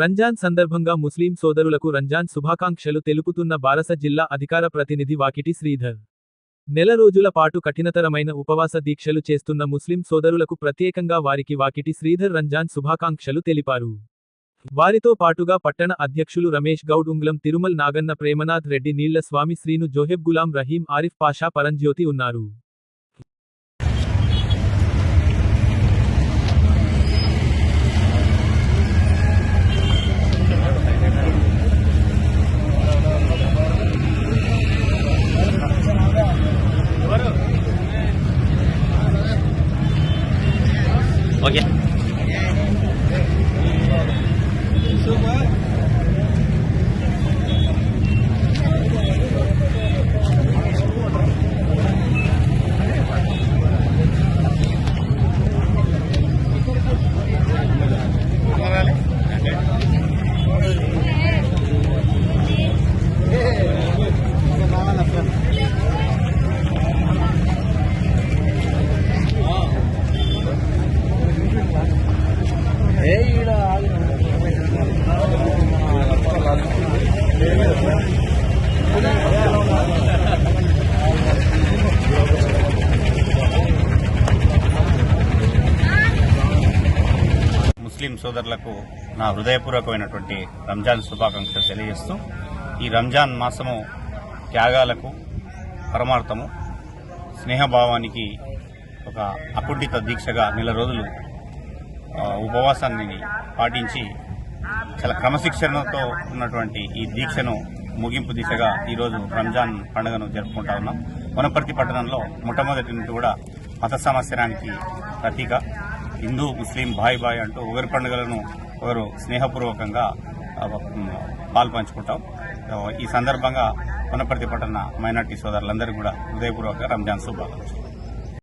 రంజాన్ సందర్భంగా ముస్లిం సోదరులకు రంజాన్ శుభాకాంక్షలు తెలుపుతున్న బారస జిల్లా అధికార ప్రతినిధి వాకిటి శ్రీధర్. నెల రోజుల పాటు కఠినతరమైన ఉపవాస దీక్షలు చేస్తున్న ముస్లిం సోదరులకు ప్రత్యేకంగా వారికి వాకిటి శ్రీధర్ రంజాన్ శుభాకాంక్షలు తెలిపారు. వారితో పాటుగా పట్టణ అధ్యక్షులు రమేష్ గౌడ్ ఉంగ్లం తిరుమల్ నాగన్న ప్రేమనాథ్ రెడ్డి నీళ్ళ స్వామి శ్రీను జోహెబ్ గులాం రహీం ఆరిఫ్ పాషా పరంజ్యోతి ఉన్నారు. OK。ముస్లిం సోదరులకు నా హృదయపూర్వకమైనటువంటి రంజాన్ శుభాకాంక్షలు తెలియజేస్తూ ఈ రంజాన్ మాసము త్యాగాలకు పరమార్థము స్నేహభావానికి ఒక అకుంఠిత దీక్షగా నెల రోజులు ఉపవాసాన్ని పాటించి చాలా క్రమశిక్షణతో ఉన్నటువంటి ఈ దీక్షను ముగింపు దిశగా ఈరోజు రంజాన్ పండుగను జరుపుకుంటా ఉన్నాం. వనపర్తి పట్టణంలో మొట్టమొదటి నుండి కూడా మత సమస్యరానికి ప్రతీక. హిందూ ముస్లిం బాయ్ బాయ్ అంటూ ఒకరి పండుగలను ఒకరు స్నేహపూర్వకంగా పాలు పంచుకుంటాం. ఈ సందర్భంగా వనపర్తి పట్టణ మైనార్టీ సోదరులందరికీ కూడా హృదయపూర్వక రంజాన్ శుభాకాంక్షలు.